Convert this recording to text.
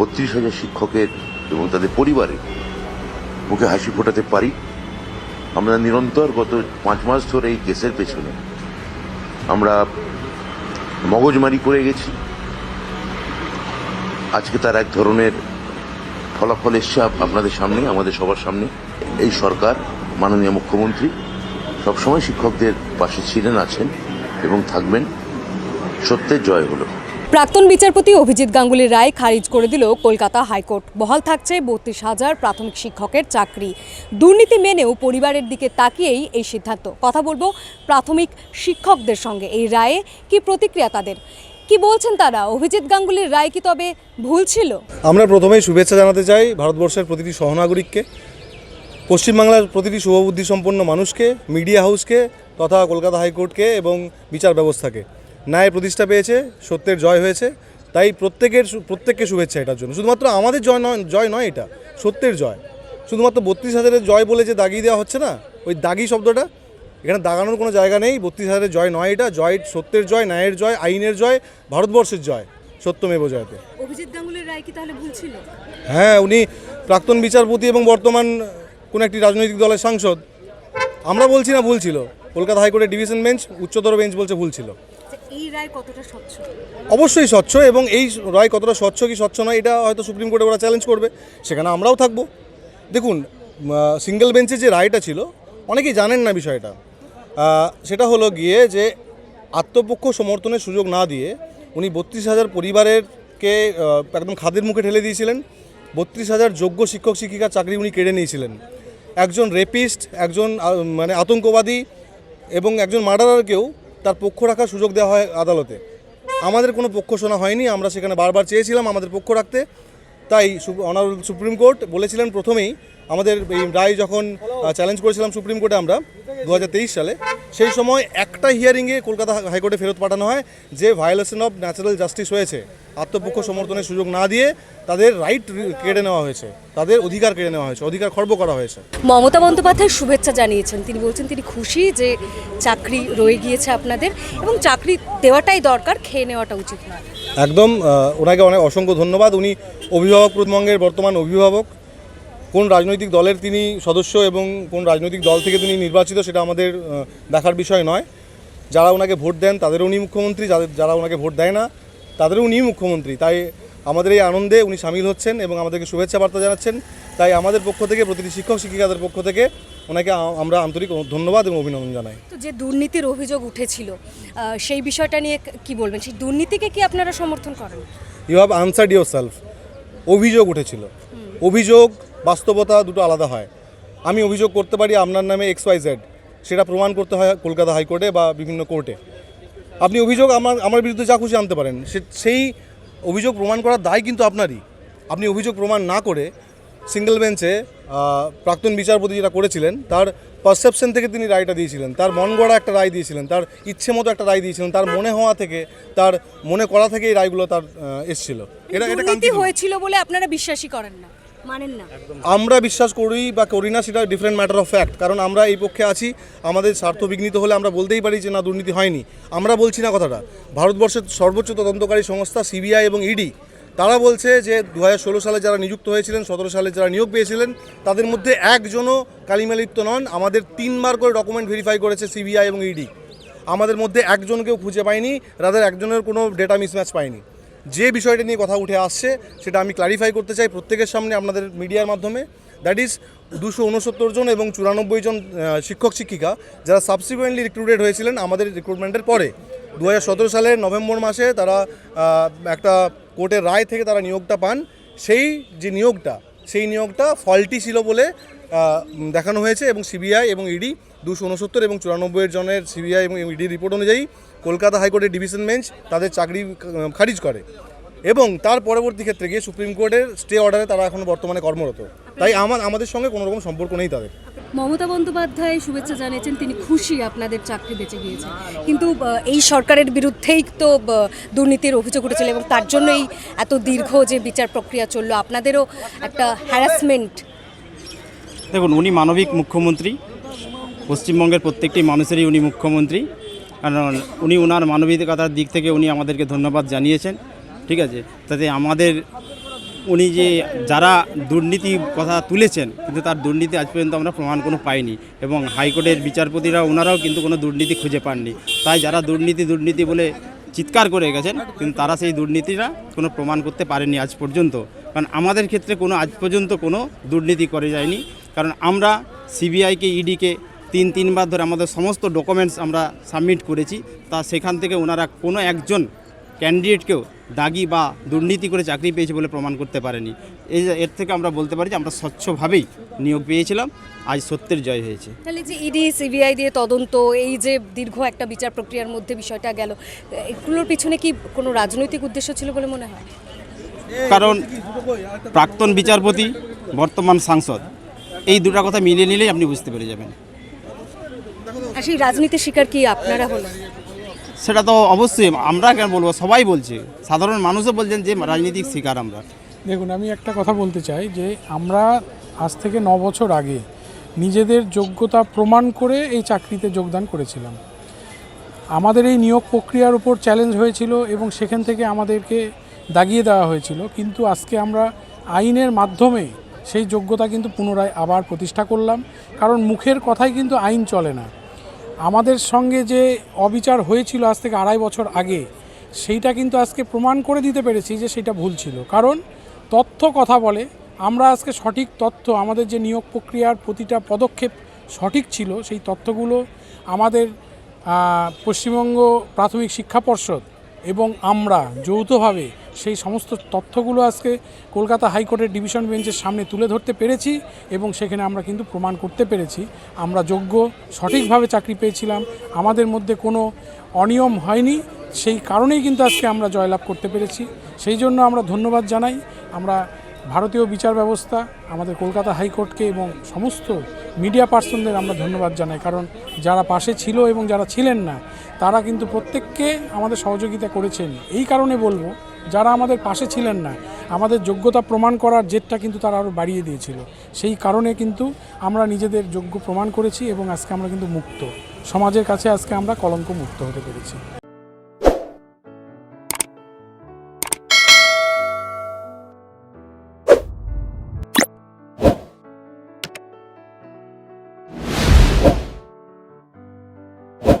বত্রিশ হাজার শিক্ষকের এবং তাদের পরিবারের মুখে হাসি ফোটাতে পারি। আমরা নিরন্তর গত পাঁচ মাস ধরে এই কেসের পেছনে আমরা মগজমারি করে গেছি। আজকে তার এক ধরনের ফলাফল এসছে আপনাদের সামনে, আমাদের সবার সামনে। এই সরকার, মাননীয় মুখ্যমন্ত্রী সবসময় শিক্ষকদের পাশে ছিলেন, আছেন এবং থাকবেন। সত্যের জয় হলো। প্রাক্তন বিচারপতি অভিজিৎ গাঙ্গুলির রায় খারিজ করে দিল কলকাতা হাইকোর্ট। বহাল থাকছে বত্রিশ হাজার প্রাথমিক শিক্ষকের চাকরি। দুর্নীতি মেনেও পরিবারের দিকে তাকিয়েই এই সিদ্ধান্ত। কথা বলব প্রাথমিক শিক্ষকদের সঙ্গে। এই রায়ে কি প্রতিক্রিয়া তাদের? কি বলছেন তারা? অভিজিৎ গাঙ্গুলির রায় কি তবে ভুল ছিল? আমরা প্রথমেই শুভেচ্ছা জানাতে চাই ভারতবর্ষের প্রতিটি সহনাগরিককে, পশ্চিমবাংলার প্রতিটি শুভবুদ্ধি সম্পন্ন মানুষকে, মিডিয়া হাউসকে তথা কলকাতা হাইকোর্টকে এবং বিচার ব্যবস্থাকে। ন্যায় প্রতিষ্ঠা পেয়েছে সত্যের জয় হয়েছে তাই প্রত্যেকের প্রত্যেককে শুভেচ্ছা এটার জন্য। শুধুমাত্র আমাদের জয় নয় জয় নয় এটা সত্যের জয়। শুধুমাত্র বত্রিশ হাজারের জয় বলে যে দাগিয়ে দেওয়া হচ্ছে না ওই দাগি শব্দটা এখানে দাগানোর কোনো জায়গা নেই। বত্রিশ হাজারের জয় নয় এটা জয় সত্যের জয় ন্যায়ের জয় আইনের জয় ভারতবর্ষের জয় সত্যমেব জয়তে। অভিজিৎ গাঙ্গুলির রায় কি তাহলে ভুল ছিল? হ্যাঁ উনি প্রাক্তন বিচারপতি এবং বর্তমান কোন একটি রাজনৈতিক দলের সাংসদ। আমরা বলছি না ভুল ছিল। কলকাতা হাইকোর্টের ডিভিশন বেঞ্চ উচ্চতর বেঞ্চ বলছে ভুল ছিল। এই রায় কতটা স্বচ্ছ? অবশ্যই স্বচ্ছ এবং এই রায় কতটা স্বচ্ছ কি স্বচ্ছ নয়, এটা হয়তো সুপ্রিম কোর্টে ওরা চ্যালেঞ্জ করবে। সেখানে আমরাও থাকব। দেখুন সিঙ্গেল বেঞ্চে যে রায়টা ছিল, অনেকেই জানেন না বিষয়টা। সেটা হলো গিয়ে যে আত্মপক্ষ সমর্থনের সুযোগ না দিয়ে উনি বত্রিশ হাজার পরিবারেরকে একদম খাদের মুখে ঠেলে দিয়েছিলেন। বত্রিশ হাজার যোগ্য শিক্ষক শিক্ষিকার চাকরি উনি কেড়ে নিয়েছিলেন। একজন রেপিস্ট একজন মানে আতঙ্কবাদী এবং একজন মার্ডারারকেও তার পক্ষ রাখার সুযোগ দেওয়া হয় আদালতে। আমাদের কোনো পক্ষ শোনা হয়নি, আমরা সেখানে বারবার চেয়েছিলাম আমাদের পক্ষ রাখতে। তাই অনারেবল সুপ্রিম কোর্ট বলেছিলেন প্রথমেই, আমাদের এই রায় যখন চ্যালেঞ্জ করেছিলাম সুপ্রিম কোর্টে আমরা দু হাজার তেইশ সালে সেই সময় একটা হিয়ারিংয়ে কলকাতা হাইকোর্টে ফেরত পাঠানো হয় যে ভায়োলেশন অফ ন্যাচারাল জাস্টিস হয়েছে। আত্মপক্ষ সমর্থনের সুযোগ না দিয়ে তাদের রাইট কেড়ে নেওয়া হয়েছে। তাদের অধিকার কেড়ে নেওয়া হয়েছে অধিকার খর্ব করা হয়েছে। মমতা বন্দ্যোপাধ্যায় শুভেচ্ছা জানিয়েছেন। তিনি বলছেন তিনি খুশি যে চাকরি রয়ে গিয়েছে আপনাদের এবং চাকরি দেওয়াটাই দরকার খেয়ে নেওয়াটা উচিত নয়। একদম ওনাকে অনেক অসংখ্য ধন্যবাদ। উনি অভিভাবক পশ্চিমবঙ্গের বর্তমান অভিভাবক। কোন রাজনৈতিক দলের তিনি সদস্য এবং কোন রাজনৈতিক দল থেকে তিনি নির্বাচিত সেটা আমাদের দেখার বিষয় নয়। যারা ওনাকে ভোট দেন তাদেরও উনি মুখ্যমন্ত্রী যাদের যারা ওনাকে ভোট দেয় না তাদেরও উনি মুখ্যমন্ত্রী। তাই আমাদের এই আনন্দে উনি সামিল হচ্ছেন এবং আমাদেরকে শুভেচ্ছা বার্তা জানাচ্ছেন। তাই আমাদের পক্ষ থেকে প্রতিটি শিক্ষক শিক্ষিকাদের পক্ষ থেকে ওনাকে আমরা আন্তরিক ধন্যবাদ এবং অভিনন্দন জানাই। তো যে দুর্নীতির অভিযোগ উঠেছিল সেই বিষয়টা নিয়ে কি বলবেন? সেই দুর্নীতিকে কি আপনারা সমর্থন করেন? You have answered yourself অভিযোগ উঠেছিল। অভিযোগ বাস্তবতা দুটো আলাদা হয়। আমি অভিযোগ করতে পারি আপনার নামে এক্স ওয়াই জেড। সেটা প্রমাণ করতে হয় কলকাতা হাইকোর্টে বা বিভিন্ন কোর্টে। আপনি অভিযোগ আমার আমার বিরুদ্ধে যা খুশি আনতে পারেন। সে- সেই অভিযোগ প্রমাণ করার দায় কিন্তু আপনারই। আপনি অভিযোগ প্রমাণ না করে সিঙ্গেল বেঞ্চে প্রাক্তন বিচারপতি যেটা করেছিলেন তার পারসেপশন থেকে তিনি রায়টা দিয়েছিলেন। তার মন গড়া একটা রায় দিয়েছিলেন তার ইচ্ছে মতো একটা রায় দিয়েছিলেন তার মনে হওয়া থেকে তার মনে করা থেকে এই রায়গুলো তার এসছিল। এটা এটা হয়েছিল বলে আপনারা বিশ্বাসই করেন না। আমরা বিশ্বাস করি বা করি না, সেটা ডিফারেন্ট ম্যাটার অফ ফ্যাক্ট কারণ আমরা এই পক্ষে আছি, আমাদের স্বার্থ বিঘ্নিত হলে আমরা বলতেই পারি যে না, দুর্নীতি হয়নি। আমরা বলছি না কথাটা। ভারতবর্ষের সর্বোচ্চ তদন্তকারী সংস্থা সিবিআই এবং ইডি, তারা বলছে যে দু হাজার ষোলো সালে যারা নিযুক্ত হয়েছিলেন, সতেরো সালে যারা নিয়োগ পেয়েছিলেন, তাদের মধ্যে একজনও কালিমালিপ্ত নন। আমাদের তিনবার করে ডকুমেন্ট ভেরিফাই করেছে সিবিআই এবং ইডি। আমাদের মধ্যে একজনকেও খুঁজে পায়নি রাদার একজনের কোনো ডেটা মিসম্যাচ পাইনি। যে বিষয়টা নিয়ে কথা উঠে আসছে, সেটা আমি ক্লারিফাই করতে চাই প্রত্যেকের সামনে আপনাদের মিডিয়ার মাধ্যমে। দ্যাট ইজ দুশো উনসত্তর জন এবং চুরানব্বই জন শিক্ষক, শিক্ষিকা যারা সাবসিকুয়েন্টলি রিক্রুটেড হয়েছিলেন আমাদের রিক্রুটমেন্টের পরে। দু হাজার সতেরো সালের নভেম্বর মাসে তারা একটা কোর্টের রায় থেকে তারা নিয়োগটা পান। সেই যে নিয়োগটা সেই নিয়োগটা ফল্টি ছিল বলে দেখানো হয়েছে এবং সিবিআই এবং ইডি দুশো উনসত্তর এবং চুরানব্বই জনের সিবিআই এবং ইডি রিপোর্ট অনুযায়ী কলকাতা হাইকোর্টের ডিভিশন বেঞ্চ তাদের চাকরি খারিজ করে। এবং তার পরবর্তী ক্ষেত্রে গিয়ে সুপ্রিম কোর্টের স্টে অর্ডারে তারা এখন বর্তমানে কর্মরত। তাই আমার আমাদের সঙ্গে কোনো রকম সম্পর্ক নেই তাদের। মমতা বন্দ্যোপাধ্যায় শুভেচ্ছা জানিয়েছেন তিনি খুশি আপনাদের চাকরি বেঁচে গিয়েছে। কিন্তু এই সরকারের বিরুদ্ধেই তো দুর্নীতির অভিযোগ উঠেছিল এবং তার জন্যই এত দীর্ঘ যে বিচার প্রক্রিয়া চলল। আপনাদেরও একটা হ্যারাসমেন্ট দেখুন উনি মানবিক মুখ্যমন্ত্রী। পশ্চিমবঙ্গের প্রত্যেকটি মানুষেরই উনি মুখ্যমন্ত্রী। কারণ উনি ওনার মানবিকতার দিক থেকে উনি আমাদেরকে ধন্যবাদ জানিয়েছেন। ঠিক আছে? তাতে আমাদের উনি যে যারা দুর্নীতি কথা তুলেছেন, কিন্তু তার দুর্নীতি আজ পর্যন্ত আমরা প্রমাণ কোনো পাইনি এবং হাইকোর্টের বিচারপতিরা ওনারাও কিন্তু কোনো দুর্নীতি খুঁজে পাননি। তাই যারা দুর্নীতি দুর্নীতি বলে চিৎকার করে গেছেন, কিন্তু তারা সেই দুর্নীতিটা কোনো প্রমাণ করতে পারেনি আজ পর্যন্ত। কারণ আমাদের ক্ষেত্রে কোনো, আজ পর্যন্ত কোনো দুর্নীতি করে যায়নি। কারণ আমরা সিবিআইকে, ইডিকে তিন, তিনবার ধরে আমাদের সমস্ত ডকুমেন্টস আমরা সাবমিট করেছি। তা সেখান থেকে ওনারা কোনো একজন ক্যান্ডিডেটকেও দাগি বা দুর্নীতি করে চাকরি পেয়েছে বলে প্রমাণ করতে পারেনি। এই যে এর থেকে আমরা বলতে পারি যে আমরা স্বচ্ছভাবেই নিয়োগ পেয়েছিলাম আজ সত্যের জয় হয়েছে। তাহলে যে ইডি সিবিআই দিয়ে তদন্ত এই যে দীর্ঘ একটা বিচার প্রক্রিয়ার মধ্যে বিষয়টা গেল এগুলোর পিছনে কি কোনো রাজনৈতিক উদ্দেশ্য ছিল বলে মনে হয়? কারণ প্রাক্তন বিচারপতি বর্তমান সাংসদ এই দুটা কথা মিলিয়ে নিলেই আপনি বুঝতে পেরে যাবেন। আর সেই রাজনীতির শিকার কি আপনারা হলেন? সেটা তো অবশ্যই আমরা কেন বলব? সবাই বলছে। সাধারণ মানুষও বলছেন যে রাজনীতিক শিকার আমরা। দেখুন, আমি একটা কথা বলতে চাই যে আমরা আজ থেকে ন বছর আগে নিজেদের যোগ্যতা প্রমাণ করে এই চাকরিতে যোগদান করেছিলাম। আমাদের এই নিয়োগ প্রক্রিয়ার উপর চ্যালেঞ্জ হয়েছিল এবং সেখান থেকে আমাদেরকে দাগিয়ে দেওয়া হয়েছিল। কিন্তু আজকে আমরা আইনের মাধ্যমে সেই যোগ্যতা কিন্তু পুনরায় আবার প্রতিষ্ঠা করলাম। কারণ মুখের কথাই কিন্তু আইন চলে না। আমাদের সঙ্গে যে অবিচার হয়েছিল আজ থেকে আড়াই বছর আগে, সেইটা কিন্তু আজকে প্রমাণ করে দিতে পেরেছি যে সেটা ভুল ছিল। কারণ তথ্য কথা বলে, আমরা আজকে সঠিক তথ্য, আমাদের যে নিয়োগ প্রক্রিয়ার প্রতিটা পদক্ষেপ সঠিক ছিল, সেই তথ্যগুলো আমাদের পশ্চিমবঙ্গ প্রাথমিক শিক্ষা পর্ষদ এবং আমরা যৌথভাবে সেই সমস্ত তথ্যগুলো আজকে কলকাতা হাইকোর্টের ডিভিশন বেঞ্চের সামনে তুলে ধরতে পেরেছি এবং সেখানে আমরা কিন্তু প্রমাণ করতে পেরেছি। আমরা যোগ্য, সঠিকভাবে চাকরি পেয়েছিলাম। আমাদের মধ্যে কোনো অনিয়ম হয়নি। সেই কারণেই কিন্তু আজকে আমরা জয়লাভ করতে পেরেছি। সেই জন্য আমরা ধন্যবাদ জানাই। আমরা ভারতীয় বিচার ব্যবস্থা, আমাদের কলকাতা হাইকোর্টকে এবং সমস্ত মিডিয়া পার্সনদের আমরা ধন্যবাদ জানাই। কারণ যারা পাশে ছিল এবং যারা ছিলেন না, তারা কিন্তু প্রত্যেককে আমাদের সহযোগিতা করেছেন। এই কারণে বলব, যারা আমাদের পাশে ছিলেন না, আমাদের যোগ্যতা প্রমাণ করার জেদটা কিন্তু তারা আরও বাড়িয়ে দিয়েছিল। সেই কারণে কিন্তু আমরা নিজেদের যোগ্য প্রমাণ করেছি এবং আজকে আমরা কিন্তু মুক্ত। সমাজের কাছে আজকে আমরা কলঙ্ক মুক্ত হতে পেরেছি।